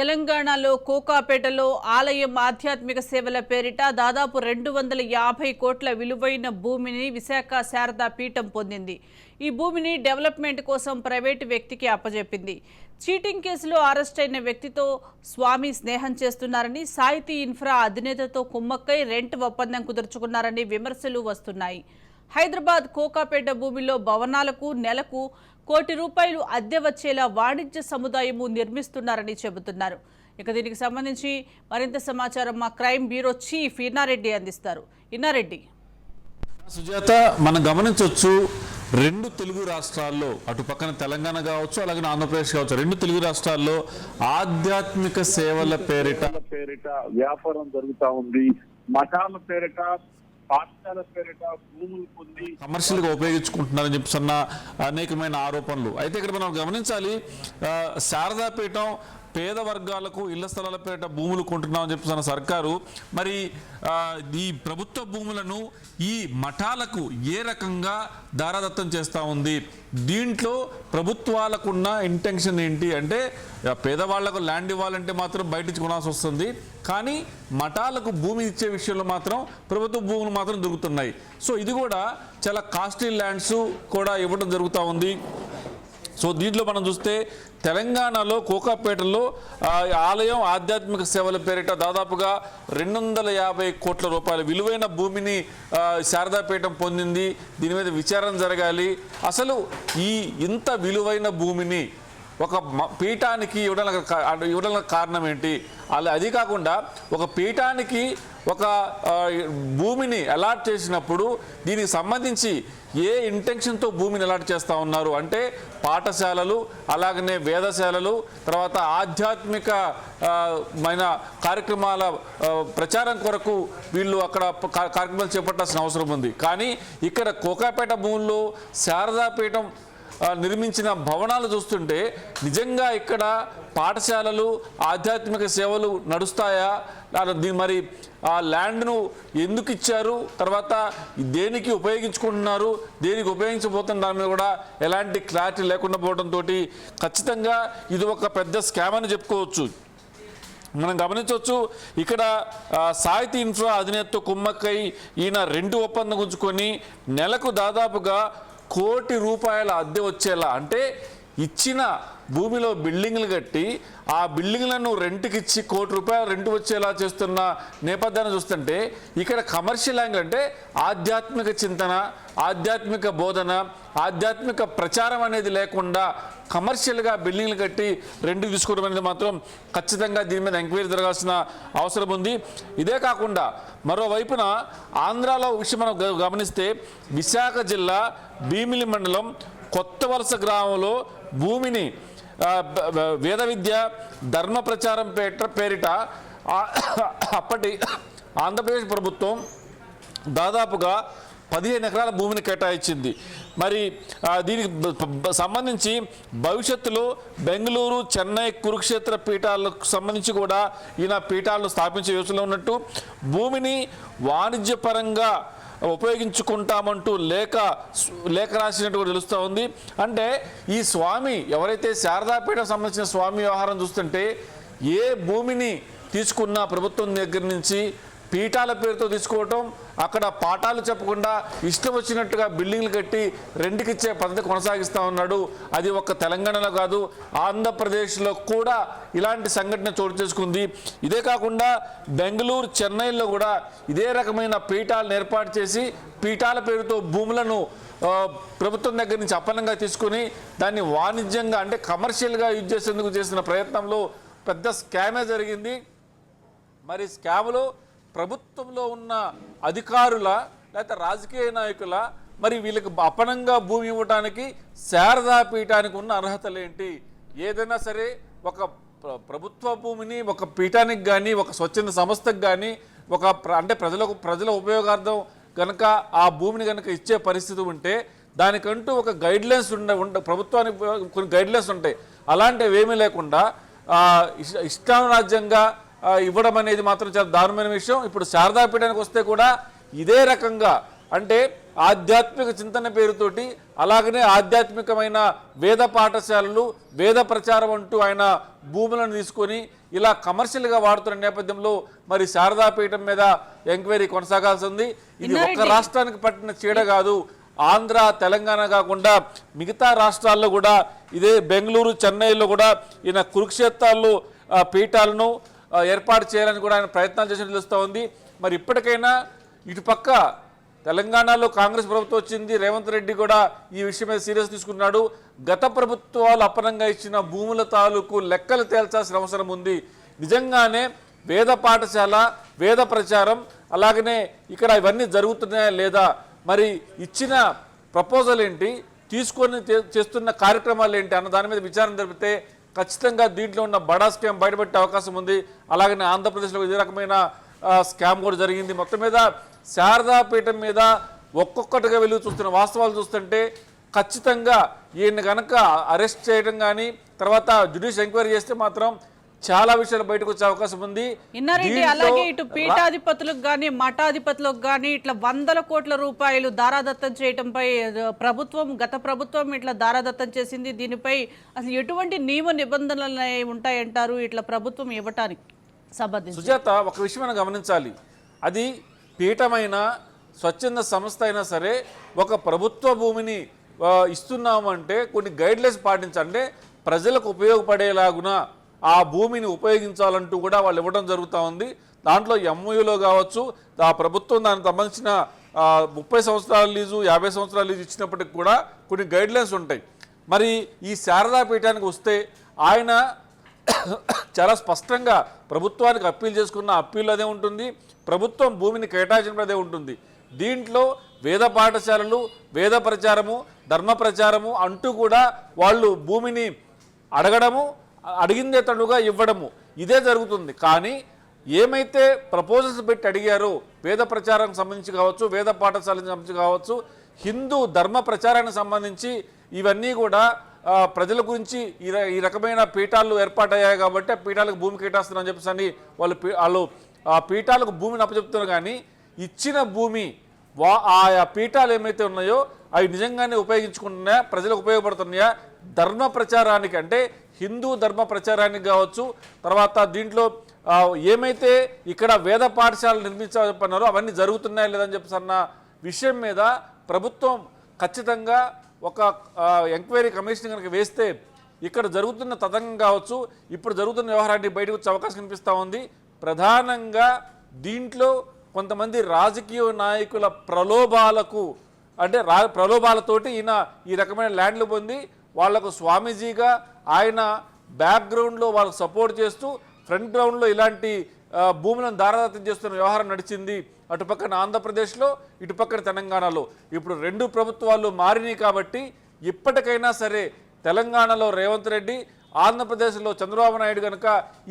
తెలంగాణలో కోకాపేటలో ఆలయం ఆధ్యాత్మిక సేవల పేరిట దాదాపు రెండు వందల యాభై కోట్ల విలువైన భూమిని విశాఖ శారదా పీఠం పొందింది. ఈ భూమిని డెవలప్మెంట్ కోసం ప్రైవేటు వ్యక్తికి అప్పజెప్పింది. చీటింగ్ కేసులో అరెస్ట్ అయిన వ్యక్తితో స్వామి స్నేహం చేస్తున్నారని సాహితీ ఇన్ఫ్రా అధినేతతో కుమ్మక్కై రెంట్ ఒప్పందం కుదుర్చుకున్నారని విమర్శలు వస్తున్నాయి. హైదరాబాద్ కోకాపేట భూమిలో భవనాలకు నెలకు కోటి రూపాయలు అద్దె వచ్చేలా వాణిజ్య సముదాయము నిర్మిస్తున్నారని చెబుతున్నారు. ఇక దీనికి సంబంధించి మరింత సమాచారం మా క్రైమ్ బ్యూరో చీఫ్ ఇన్నారెడ్డి అందిస్తారు. ఇన్నారెడ్డి. సుజాత మనం గమనించవచ్చు రెండు తెలుగు రాష్ట్రాల్లో అటు పక్కన తెలంగాణ కావచ్చు అలాగే ఆంధ్రప్రదేశ్ కావచ్చు రెండు తెలుగు రాష్ట్రాల్లో ఆధ్యాత్మిక సేవల పేరిట పేరిట వ్యాపారం జరుగుతా ఉంది. మఠాల పేరిట పాఠశాల పేరిట భూములు పొంది కమర్షియల్గా ఉపయోగించుకుంటున్నారని చెప్పిస్తున్న అనేకమైన ఆరోపణలు. అయితే ఇక్కడ మనం గమనించాలి శారదాపీఠం పేద వర్గాలకు ఇళ్ళ స్థలాలపేట భూములు కొంటున్నామని చెప్తున్న సర్కారు మరి ఈ ప్రభుత్వ భూములను ఈ మఠాలకు ఏ రకంగా దారాదత్తం చేస్తూ ఉంది? దీంట్లో ప్రభుత్వాలకున్న ఇంటెన్షన్ ఏంటి? అంటే పేదవాళ్ళకు ల్యాండ్ ఇవ్వాలంటే మాత్రం బయట కొనాల్సి వస్తుంది. కానీ మఠాలకు భూమి ఇచ్చే విషయంలో మాత్రం ప్రభుత్వ భూములు మాత్రం దొరుకుతున్నాయి. సో ఇది కూడా చాలా కాస్ట్లీ ల్యాండ్స్ కూడా ఇవ్వడం జరుగుతూ ఉంది. సో దీంట్లో మనం చూస్తే తెలంగాణలో కోకాపేటలో ఆలయం ఆధ్యాత్మిక సేవల పేరిట దాదాపుగా రెండు వందల యాభై కోట్ల రూపాయల విలువైన భూమిని శారదాపీఠం పొందింది. దీని మీద విచారణ జరగాలి. అసలు ఈ ఇంత విలువైన భూమిని ఒక పీఠానికి ఇవ్వడానికి ఇవ్వడానికి కారణం ఏంటి? అలా అది కాకుండా ఒక పీఠానికి ఒక భూమిని అలాట్ చేసినప్పుడు దీనికి సంబంధించి ఏ ఇంటెన్షన్తో భూమిని అలాట్ చేస్తూ ఉన్నారు? అంటే పాఠశాలలు అలాగనే వేదశాలలు తర్వాత ఆధ్యాత్మిక మైన కార్యక్రమాల ప్రచారం కొరకు వీళ్ళు అక్కడ కార్యక్రమాలు చేపట్టాల్సిన అవసరం ఉంది. కానీ ఇక్కడ కోకాపేట భూముల్లో శారదాపీఠం నిర్మించిన భవనాలు చూస్తుంటే నిజంగా ఇక్కడ పాఠశాలలు ఆధ్యాత్మిక సేవలు నడుస్తాయా? మరి ఆ ల్యాండ్ను ఎందుకు ఇచ్చారు? తర్వాత దేనికి ఉపయోగించుకుంటున్నారు? దేనికి ఉపయోగించబోతున్న దాని మీద కూడా ఎలాంటి క్లారిటీ లేకుండా పోవడంతో ఖచ్చితంగా ఇది ఒక పెద్ద స్కామ్ అని చెప్పుకోవచ్చు. మనం గమనించవచ్చు ఇక్కడ సాహితీ ఇన్ఫ్రా అధినేతతో కుమ్మక్కై ఈయన రెండు ఒప్పందం గుంజుకొని నెలకు దాదాపుగా కోటి రూపాయల అద్దె వచ్చేలా. అంటే ఇచ్చిన భూమిలో బిల్డింగ్లు కట్టి ఆ బిల్డింగ్లను రెంట్కి ఇచ్చి కోటి రూపాయలు రెంట్ వచ్చేలా చేస్తున్న నేపథ్యాన్ని చూస్తుంటే ఇక్కడ కమర్షియల్ యాంగిల్ అంటే ఆధ్యాత్మిక చింతన ఆధ్యాత్మిక బోధన ఆధ్యాత్మిక ప్రచారం అనేది లేకుండా కమర్షియల్గా బిల్డింగ్లు కట్టి రెంట్కి తీసుకోవడం అనేది మాత్రం ఖచ్చితంగా దీని మీద ఎంక్వైరీ జరగాల్సిన అవసరం ఉంది. ఇదే కాకుండా మరోవైపున ఆంధ్రాలో విషయం మనం గ- గమనిస్తే విశాఖ జిల్లా భీమిలి మండలం కొత్త వలస గ్రామంలో భూమిని వేద విద్య ధర్మ ప్రచారం పేట పేరిట అప్పటి ఆంధ్రప్రదేశ్ ప్రభుత్వం దాదాపుగా పదిహేను ఎకరాల భూమిని కేటాయించింది. మరి దీనికి సంబంధించి భవిష్యత్తులో బెంగళూరు చెన్నై కురుక్షేత్ర పీఠాలకు సంబంధించి కూడా ఈయన పీఠాలను స్థాపించే యోచనలో ఉన్నట్టు భూమిని వాణిజ్యపరంగా ఉపయోగించుకుంటామంటూ లేఖ లేఖ రాసినట్టు కూడా తెలుస్తూ ఉంది. అంటే ఈ స్వామి ఎవరైతే శారదాపీఠం సంబంధించిన స్వామి వ్యవహారం చూస్తుంటే ఏ భూమిని తీసుకున్న ప్రభుత్వం దగ్గర నుంచి పీఠాల పేరుతో తీసుకోవటం అక్కడ పాఠాలు చెప్పకుండా ఇష్టం వచ్చినట్టుగా బిల్డింగ్లు కట్టి రెండుకిచ్చే పద్ధతి కొనసాగిస్తూ ఉన్నాడు. అది ఒక తెలంగాణలో కాదు ఆంధ్రప్రదేశ్లో కూడా ఇలాంటి సంఘటన చోటు చేసుకుంది. ఇదే కాకుండా బెంగళూరు చెన్నైలో కూడా ఇదే రకమైన పీఠాలను ఏర్పాటు చేసి పీఠాల పేరుతో భూములను ప్రభుత్వం దగ్గర నుంచి అప్పనంగా తీసుకుని దాన్ని వాణిజ్యంగా అంటే కమర్షియల్గా యూజ్ చేసేందుకు చేసిన ప్రయత్నంలో పెద్ద స్కామే జరిగింది. మరి స్కామ్లో ప్రభుత్వంలో ఉన్న అధికారుల లేకపోతే రాజకీయ నాయకుల మరి వీళ్ళకి అపనంగా భూమి ఇవ్వటానికి శారదా పీఠానికి ఉన్న అర్హతలు ఏంటి ఏదైనా సరే ఒక ప్రభుత్వ భూమిని ఒక పీఠానికి కానీ ఒక స్వచ్ఛంద సంస్థకు కానీ ఒక ప్ర- అంటే ప్రజలకు ప్రజల ఉపయోగార్థం కనుక ఆ భూమిని కనుక ఇచ్చే పరిస్థితి ఉంటే దానికంటూ ఒక గైడ్ లైన్స్ ఉండే ఉండ ప్రభుత్వానికి కొన్ని గైడ్ లైన్స్ ఉంటాయి. అలాంటివి ఏమీ లేకుండా ఆ, ఇష్ట- ఇవ్వడం అనేది మాత్రం చాలా దారుణమైన విషయం ఇప్పుడు శారదాపీఠానికి వస్తే కూడా ఇదే రకంగా అంటే ఆధ్యాత్మిక చింతన పేరుతోటి అలాగనే ఆధ్యాత్మికమైన వేద పాఠశాలలు వేద ప్రచారం అంటూ ఆయన భూములను తీసుకొని ఇలా కమర్షియల్గా వాడుతున్న నేపథ్యంలో మరి శారదాపీఠం మీద ఎంక్వైరీ కొనసాగాల్సి ఉంది ఇది ఒక్క. రాష్ట్రానికి పట్టిన చీడ కాదు ఆంధ్ర తెలంగాణ కాకుండా మిగతా రాష్ట్రాల్లో కూడా ఇదే బెంగళూరు చెన్నైలో కూడా ఈయన కురుక్షేత్రాల్లో పీఠాలను ఏర్పాటు చేయాలని కూడా ఆయన ప్రయత్నాలు చేసినట్టు తెలుస్తూ ఉంది. మరి ఇప్పటికైనా ఇటుపక్క తెలంగాణలో కాంగ్రెస్ ప్రభుత్వం వచ్చింది. రేవంత్ రెడ్డి కూడా ఈ విషయం మీద సీరియస్ తీసుకున్నాడు. గత ప్రభుత్వాలు అపనంగా ఇచ్చిన భూముల తాలూకు లెక్కలు తేల్చాల్సిన అవసరం ఉంది. నిజంగానే వేద పాఠశాల వేద ప్రచారం అలాగనే ఇక్కడ ఇవన్నీ జరుగుతున్నాయా లేదా మరి ఇచ్చిన ప్రపోజల్ ఏంటి తీసుకొని చేస్తున్న కార్యక్రమాలు ఏంటి అన్న దాని మీద విచారణ జరిపితే ఖచ్చితంగా దీంట్లో ఉన్న బడా స్కామ్ బయటపెట్టే అవకాశం ఉంది. అలాగనే ఆంధ్రప్రదేశ్లో ఇదే రకమైన స్కామ్ కూడా జరిగింది. మొత్తం మీద శారదాపీఠం మీద ఒక్కొక్కటిగా వెలుగు చూస్తున్న వాస్తవాలు చూస్తుంటే ఖచ్చితంగా ఈయన కనుక అరెస్ట్ చేయడం కానీ తర్వాత జ్యుడిషియల్ ఎంక్వైరీ చేస్తే మాత్రం చాలా విషయాలు బయటకు వచ్చే అవకాశం ఉంది. అలాగే ఇటు పీఠాధిపతులకు కానీ మఠాధిపతులకు కానీ ఇట్లా వందల కోట్ల రూపాయలు దారాదత్తం చేయటంపై ప్రభుత్వం గత ప్రభుత్వం ఇట్లా దారాదత్తం చేసింది. దీనిపై అసలు ఎటువంటి నియమ నిబంధనలు ఉంటాయంటారు ఇట్లా ప్రభుత్వం ఇవ్వటానికి సంబంధించి? సుజాత ఒక విషయం మనం గమనించాలి. అది పీఠమైన స్వచ్ఛంద సంస్థ అయినా సరే ఒక ప్రభుత్వ భూమిని ఇస్తున్నామంటే కొన్ని గైడ్లైన్స్ పాటించాలంటే ప్రజలకు ఉపయోగపడేలాగున ఆ భూమిని ఉపయోగించాలంటూ కూడా వాళ్ళు ఇవ్వడం జరుగుతూ ఉంది. దాంట్లో ఎంఓయూలో కావచ్చు ఆ ప్రభుత్వం దానికి సంబంధించిన ముప్పై సంవత్సరాల లీజు యాభై సంవత్సరాల లీజు ఇచ్చినప్పటికి కూడా కొన్ని గైడ్లైన్స్ ఉంటాయి. మరి ఈ శారదా పీఠానికి వస్తే ఆయన చాలా స్పష్టంగా ప్రభుత్వానికి అప్పీల్ చేసుకున్న అప్పీల్ అదే ఉంటుంది ప్రభుత్వం భూమిని కేటాయించడం అదే ఉంటుంది. దీంట్లో వేద పాఠశాలలు వేద ప్రచారము ధర్మ ప్రచారము అంటూ కూడా వాళ్ళు భూమిని అడగడము అడిగిందే తనుగా ఇవ్వడము. ఇదే జరుగుతుంది. కానీ ఏమైతే ప్రపోజల్స్ పెట్టి అడిగారో వేద ప్రచారానికి సంబంధించి కావచ్చు వేద పాఠశాలకు సంబంధించి కావచ్చు హిందూ ధర్మ ప్రచారానికి సంబంధించి ఇవన్నీ కూడా ప్రజల గురించి ఈ ర- ఈ రకమైన పీఠాలు ఏర్పాటయ్యాయి కాబట్టి ఆ పీఠాలకు భూమి కేటాయిస్తున్నారని చెప్పేసి అని వాళ్ళు పీ- వాళ్ళు ఆ పీఠాలకు భూమిని అప్పచెప్తున్నారు కానీ ఇచ్చిన భూమి వా ఆయా పీఠాలు ఏమైతే ఉన్నాయో అవి నిజంగానే ఉపయోగించుకుంటున్నాయా ప్రజలకు ఉపయోగపడుతున్నాయా ధర్మ ప్రచారానికి అంటే హిందూ ధర్మ ప్రచారానికి కావచ్చు తర్వాత దీంట్లో ఏమైతే ఇక్కడ వేద పాఠశాలలు నిర్మించాలన్నారో అవన్నీ జరుగుతున్నాయా లేదని చెప్పేసి అన్న విషయం మీద ప్రభుత్వం ఖచ్చితంగా ఒక ఎంక్వైరీ కమిషన్ కనుక వేస్తే ఇక్కడ జరుగుతున్న తతంగం కావచ్చు ఇప్పుడు జరుగుతున్న వ్యవహారాన్ని బయటకు వచ్చే అవకాశం కనిపిస్తూ ఉంది. ప్రధానంగా దీంట్లో కొంతమంది రాజకీయ నాయకుల ప్రలోభాలకు అంటే రా ప్రలోభాలతోటి ఈయన ఈ రకమైన ల్యాండ్లు పొంది వాళ్ళకు స్వామీజీగా ఆయన బ్యాక్గ్రౌండ్లో వాళ్ళకు సపోర్ట్ చేస్తూ ఫ్రంట్ గ్రౌండ్లో ఇలాంటి భూములను దారాదత్తం చేస్తున్న వ్యవహారం నడిచింది. అటుపక్కన ఆంధ్రప్రదేశ్లో ఇటుపక్కన తెలంగాణలో. ఇప్పుడు రెండు ప్రభుత్వాలు మారినాయి కాబట్టి ఇప్పటికైనా సరే తెలంగాణలో రేవంత్ రెడ్డి ఆంధ్రప్రదేశ్లో చంద్రబాబు నాయుడు కనుక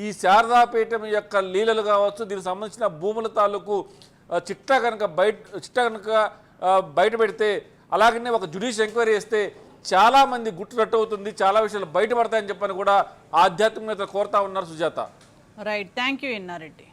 ఈ శారదాపీఠం యొక్క లీలలు కావచ్చు దీనికి సంబంధించిన భూముల తాలూకు చిట్ట చిట్టా కనుక బయట చిట్టా కనుక బయట పెడితే అలాగనే ఒక జుడిషియల్ ఎంక్వైరీ చేస్తే చాలా మంది గుట్టు అవుతుంది చాలా విషయాలు బయటపడతాయని చెప్పని కూడా ఆధ్యాత్మికత కోరుతా ఉన్నారు Sujatha. Right thank you Innareddy